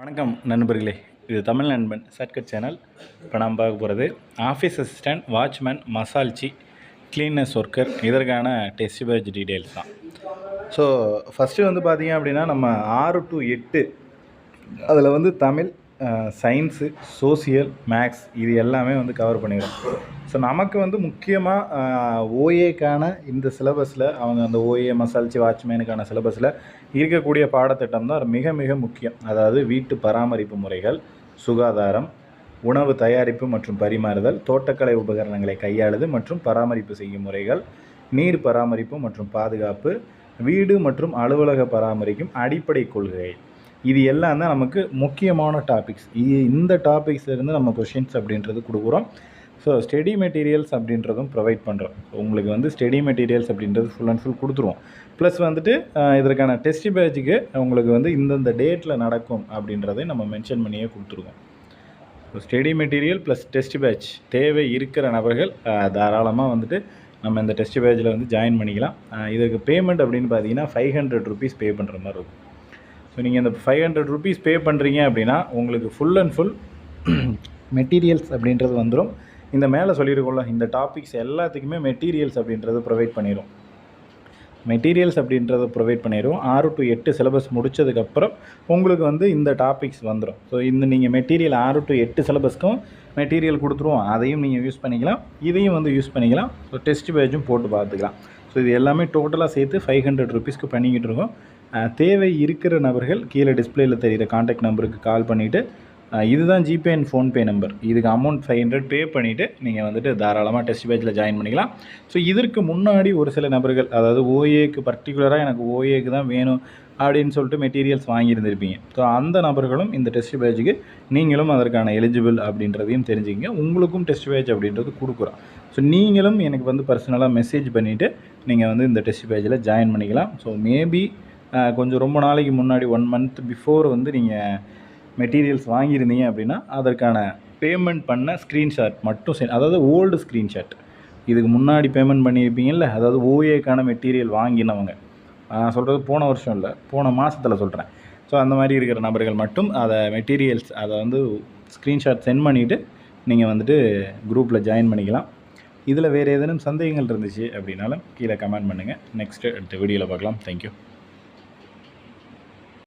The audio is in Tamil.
வணக்கம் நண்பர்களே. இது தமிழ் நண்பன் சர்க்கட் சேனல். இப்போ நாம் பார்க்க போகிறது ஆஃபீஸ் அசிஸ்டன்ட் வாட்ச்மேன் மசால்ச்சி கிளீனஸ் ஒர்க்கர் இதற்கான டெஸ்ட் பேஜ் டீட்டெயில்ஸ் தான். ஸோ ஃபஸ்ட்டு வந்து பார்த்தீங்க அப்படின்னா நம்ம ஆறு டு எட்டு அதில் வந்து தமிழ் சயின்ஸு சோசியல் மேக்ஸ் இது எல்லாமே வந்து கவர் பண்ணிடும். ஸோ நமக்கு வந்து முக்கியமாக ஓஏக்கான இந்த சிலபஸில் அவங்க அந்த ஓஏ மசால்ச்சி வாட்ச்மேனுக்கான சிலபஸில் இருக்கக்கூடிய பாடத்திட்டம் தான் மிக மிக முக்கியம். அதாவது வீட்டு பராமரிப்பு முறைகள் சுகாதாரம் உணவு தயாரிப்பு மற்றும் பரிமாறுதல் தோட்டக்கலை உபகரணங்களை கையாளுது மற்றும் பராமரிப்பு செய்யும் முறைகள் நீர் பராமரிப்பு மற்றும் பாதுகாப்பு வீடு மற்றும் அலுவலக பராமரிக்கும் அடிப்படை கொள்கை. இது எல்லாம் தான் நமக்கு முக்கியமான டாபிக்ஸ் இந்த டாபிக்ஸ்லேருந்து நம்ம கொஷின்ஸ் அப்படின்றது கொடுக்குறோம். ஸோ ஸ்டடி மெட்டீரியல்ஸ் அப்படின்றதும் ப்ரொவைட் பண்ணுறோம் உங்களுக்கு வந்து ஸ்டடி மெட்டீரியல்ஸ் அப்படின்றது ஃபுல் அண்ட் ஃபுல் கொடுத்துருவோம். ப்ளஸ் வந்துட்டு இதற்கான டெஸ்ட் பேஜுக்கு உங்களுக்கு வந்து இந்தந்த டேட்டில் நடக்கும் அப்படின்றதை நம்ம மென்ஷன் பண்ணியே கொடுத்துருவோம். So study material plus test batch தேவை இருக்கிற நபர்கள் தாராளமாக வந்துட்டு நம்ம இந்த டெஸ்ட் பேஜில் வந்து ஜாயின் பண்ணிக்கலாம். இதுக்கு பேமெண்ட் அப்படின்னு பார்த்தீங்கன்னா ஃபைவ் ஹண்ட்ரட் ருபீஸ் பே பண்ணுற மாதிரி இருக்கும். ஸோ நீங்கள் இந்த ஃபைவ் ஹண்ட்ரட் ருபீஸ் பே பண்ணுறீங்க அப்படின்னா உங்களுக்கு ஃபுல் அண்ட் ஃபுல் மெட்டீரியல்ஸ் அப்படின்றது வந்துடும் இந்த மேலே சொல்லியிருக்கோம்ல இந்த டாபிக்ஸ் எல்லாத்துக்குமே மெட்டீரியல்ஸ் அப்படின்றது ப்ரொவைட் பண்ணிடும் மெட்டீரியல்ஸ் அப்படின்றத ப்ரொவைட் பண்ணிடுவோம் ஆறு டு எட்டு சிலபஸ் முடிச்சதுக்கப்புறம் உங்களுக்கு வந்து இந்த டாபிக்ஸ் வந்துடும் ஸோ இந்த நீங்கள் மெட்டீரியல் ஆறு டு எட்டு சிலபஸ்க்கும் மெட்டீரியல் கொடுத்துருவோம். அதையும் நீங்கள் யூஸ் பண்ணிக்கலாம். இதையும் வந்து யூஸ் பண்ணிக்கலாம். ஸோ டெஸ்ட் பேஜும் போட்டு பார்த்துக்கலாம். ஸோ இது எல்லாமே டோட்டலாக சேர்த்து ஃபைவ் ஹண்ட்ரட் ருபீஸ்க்கு பண்ணிக்கிட்டு இருக்கோம். தேவை இருக்கிற நபர்கள் கீழே டிஸ்பிளேயில் தெரிகிற காண்டாக்ட் நம்பருக்கு கால் பண்ணிவிட்டு இதுதான் ஜிபே அண்ட் ஃபோன்பே நம்பர் இதுக்கு அமௌண்ட் ஃபைவ் ஹண்ட்ரட் பே பண்ணிவிட்டு நீங்கள் வந்துட்டு தாராளமாக டெஸ்ட் பேஜில் ஜாயின் பண்ணிக்கலாம். ஸோ இதற்கு முன்னாடி ஒரு சில நபர்கள் அதாவது ஓஏக்கு பர்டிகுலராக எனக்கு ஓஏக்கு தான் வேணும் அப்படின்னு சொல்லிட்டு மெட்டீரியல்ஸ் வாங்கியிருந்திருப்பீங்க. ஸோ அந்த நபர்களும் இந்த டெஸ்ட் பேஜுக்கு நீங்களும் அதற்கான எலிஜிபிள் அப்படின்றதையும் தெரிஞ்சுக்கிங்க. உங்களுக்கும் டெஸ்ட் பேஜ் அப்படின்றது கொடுக்குறோம். ஸோ நீங்களும் எனக்கு வந்து பர்சனலாக மெசேஜ் பண்ணிவிட்டு நீங்கள் வந்து இந்த டெஸ்ட் பேஜில் ஜாயின் பண்ணிக்கலாம். ஸோ மேபி கொஞ்சம் ரொம்ப நாளைக்கு முன்னாடி ஒன் மந்த் பிஃபோர் வந்து நீங்கள் மெட்டீரியல்ஸ் வாங்கியிருந்தீங்க அப்படின்னா அதற்கான பேமெண்ட் பண்ண ஸ்க்ரீன்ஷாட் மட்டும் சென்ட் அதாவது ஓல்டு ஸ்க்ரீன்ஷாட் இதுக்கு முன்னாடி பேமெண்ட் பண்ணியிருப்பீங்கல்ல அதாவது ஓஏக்கான மெட்டீரியல் வாங்கினவங்க. நான் சொல்கிறது போன வருஷம் இல்லை போன மாதத்தில் சொல்கிறேன் ஸோ அந்த மாதிரி இருக்கிற நபர்கள் மட்டும் அதை மெட்டீரியல்ஸ் அதை வந்து ஸ்க்ரீன்ஷாட் சென்ட் பண்ணிவிட்டு நீங்கள் வந்துட்டு குரூப்பில் ஜாயின் பண்ணிக்கலாம். இதில் வேறு ஏதேனும் சந்தேகங்கள் இருந்துச்சு அப்படின்னாலும் கீழே கமெண்ட் பண்ணுங்கள் நெக்ஸ்ட்டு அடுத்த வீடியோவில் பார்க்கலாம். தேங்க்யூ